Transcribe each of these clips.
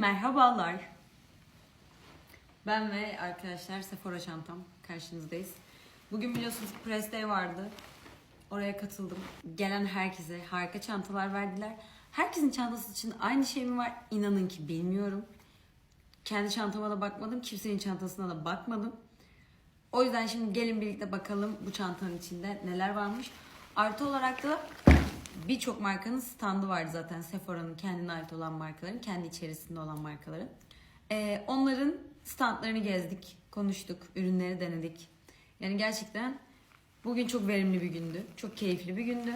Merhabalar. Ben ve arkadaşlar Sephora çantam karşınızdayız. Bugün biliyorsunuz Press Day vardı. Oraya katıldım. Gelen herkese harika çantalar verdiler. Herkesin çantası için aynı şey mi var? İnanın ki bilmiyorum. Kendi çantama da bakmadım. Kimsenin çantasına da bakmadım. O yüzden şimdi gelin birlikte bakalım bu çantanın içinde neler varmış. Artı olarak da birçok markanın standı vardı zaten. Sephora'nın kendine ait olan markaların, kendi içerisinde olan markaların. Ee, onların standlarını gezdik, konuştuk, ürünleri denedik. Yani gerçekten bugün çok verimli bir gündü. Çok keyifli bir gündü.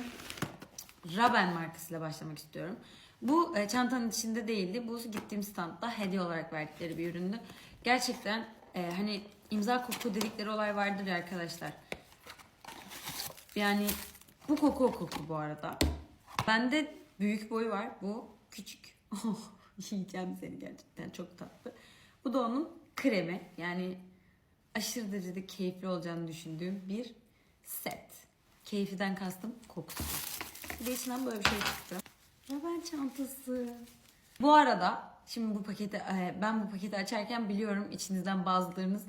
Raben markasıyla başlamak istiyorum. Bu e, çantanın içinde değildi. Bu gittiğim standda hediye olarak verdikleri bir üründü. Gerçekten e, hani imza koku dedikleri olay vardır ya arkadaşlar. Yani bu koku o koku bu arada. Bende büyük boy var. Bu küçük. Oh, yiyeceğim seni gerçekten çok tatlı. Bu da onun kremi. Yani aşırı derecede keyifli olacağını düşündüğüm bir set. Keyifliden kastım kokusu. Bir de içinden böyle bir şey çıktı. Raben çantası. Bu arada şimdi bu paketi e, ben bu paketi açarken biliyorum içinizden bazılarınız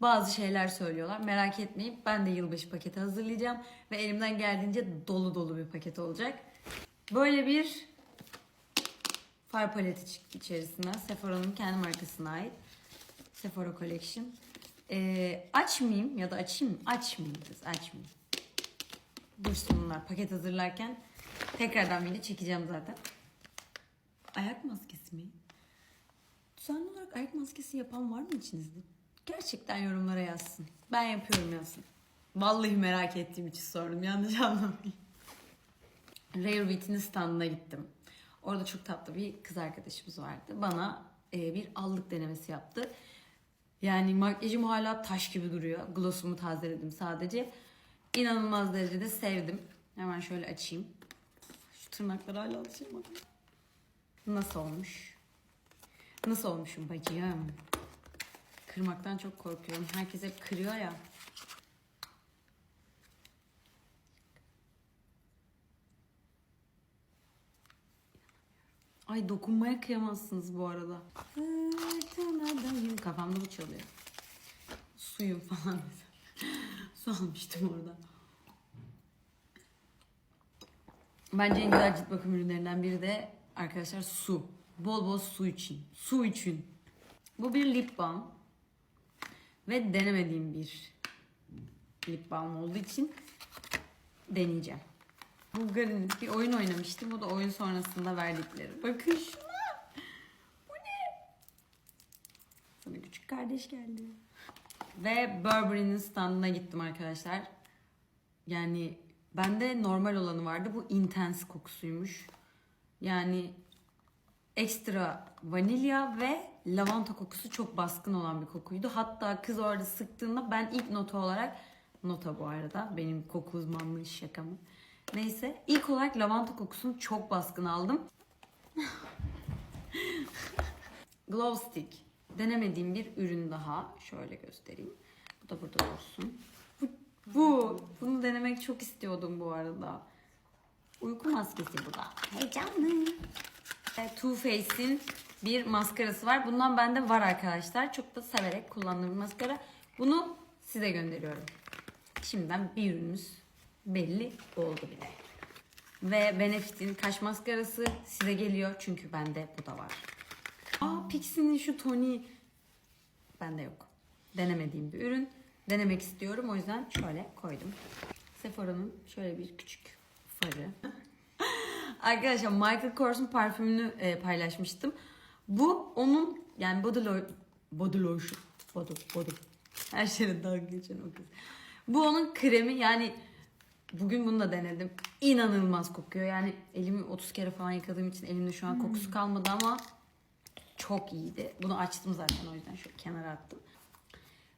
bazı şeyler söylüyorlar. Merak etmeyin. Ben de yılbaşı paketi hazırlayacağım ve elimden geldiğince dolu dolu bir paket olacak. Böyle bir far paleti çıktı içerisinden. Sephora'nın kendi markasına ait. Sephora Collection. Ee, açmayayım ya da açayım mı? Açmayayım kız, açmayayım. Dursun bunlar paket hazırlarken. Tekrardan video çekeceğim zaten. Ayak maskesi mi? Düzenli olarak ayak maskesi yapan var mı içinizde? Gerçekten yorumlara yazsın. Ben yapıyorum yazsın. Vallahi merak ettiğim için sordum. Yanlış anlamayın. Rare Beauty'nin standına gittim. Orada çok tatlı bir kız arkadaşımız vardı. Bana e, bir allık denemesi yaptı. Yani makyajım hala taş gibi duruyor. Glossumu tazeledim sadece. İnanılmaz derecede sevdim. Hemen şöyle açayım. Şu tırnaklara hala alışamadım. Nasıl olmuş? Nasıl olmuşum bacım? Kırmaktan çok korkuyorum. Herkes hep kırıyor ya. Ay dokunmaya kıyamazsınız bu arada. Kafamda bu çalıyor. Suyum falan. Su almıştım orada. Bence en güzel cilt bakım ürünlerinden biri de arkadaşlar su. Bol bol su için. Su için. Bu bir lip balm. Ve denemediğim bir lip balm olduğu için deneyeceğim. Bulgar'ın bir oyun oynamıştım. Bu da oyun sonrasında verdikleri. Bakın şuna. Bu ne? Sana küçük kardeş geldi. Ve Burberry'nin standına gittim arkadaşlar. Yani bende normal olanı vardı. Bu intense kokusuymuş. Yani ekstra vanilya ve lavanta kokusu çok baskın olan bir kokuydu. Hatta kız orada sıktığında ben ilk nota olarak nota bu arada benim koku uzmanlığı şakamı. Neyse ilk olarak lavanta kokusunu çok baskın aldım. Glow Stick. Denemediğim bir ürün daha. Şöyle göstereyim. Bu da burada olsun. Bu, bu. Bunu denemek çok istiyordum bu arada. Uyku maskesi bu da. Heyecanlı. E, Too Faced'in bir maskarası var. Bundan bende var arkadaşlar. Çok da severek kullandığım maskara. Bunu size gönderiyorum. Şimdiden bir ürünümüz belli oldu bile. Ve Benefit'in kaş maskarası size geliyor. Çünkü bende bu da var. Aa Pixie'nin şu toni bende yok. Denemediğim bir ürün. Denemek istiyorum. O yüzden şöyle koydum. Sephora'nın şöyle bir küçük farı. Arkadaşlar Michael Kors'un parfümünü e, paylaşmıştım. Bu onun yani body, lo body lotion. Body, body. Her şeyle dalga geçen o kız. Bu onun kremi yani bugün bunu da denedim. İnanılmaz kokuyor. Yani elimi 30 kere falan yıkadığım için elimde şu an kokusu kalmadı ama çok iyiydi. Bunu açtım zaten o yüzden şöyle kenara attım.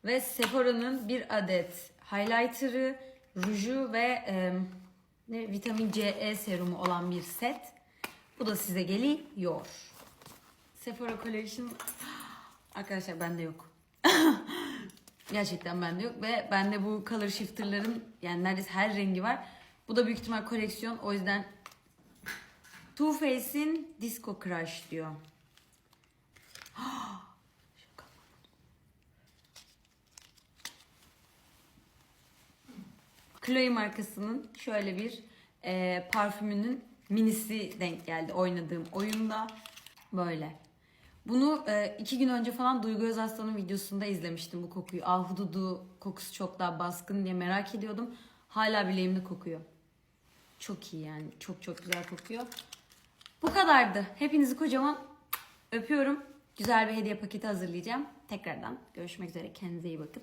Ve Sephora'nın bir adet highlighter'ı, ruju ve e, vitamin C, serumu olan bir set. Bu da size geliyor. Sephora Collection arkadaşlar bende yok. Gerçekten bende yok ve bende bu color shifter'ların yani neredeyse her rengi var. Bu da büyük ihtimal koleksiyon. O yüzden Too Faced'in Disco Crush diyor. Chloe markasının şöyle bir e, parfümünün minisi denk geldi oynadığım oyunda. Böyle. Bunu e, iki gün önce falan Duygu Özaslan'ın videosunda izlemiştim bu kokuyu. Ahududu kokusu çok daha baskın diye merak ediyordum. Hala bileğimde kokuyor. Çok iyi yani. Çok çok güzel kokuyor. Bu kadardı. Hepinizi kocaman öpüyorum. Güzel bir hediye paketi hazırlayacağım. Tekrardan görüşmek üzere. Kendinize iyi bakın.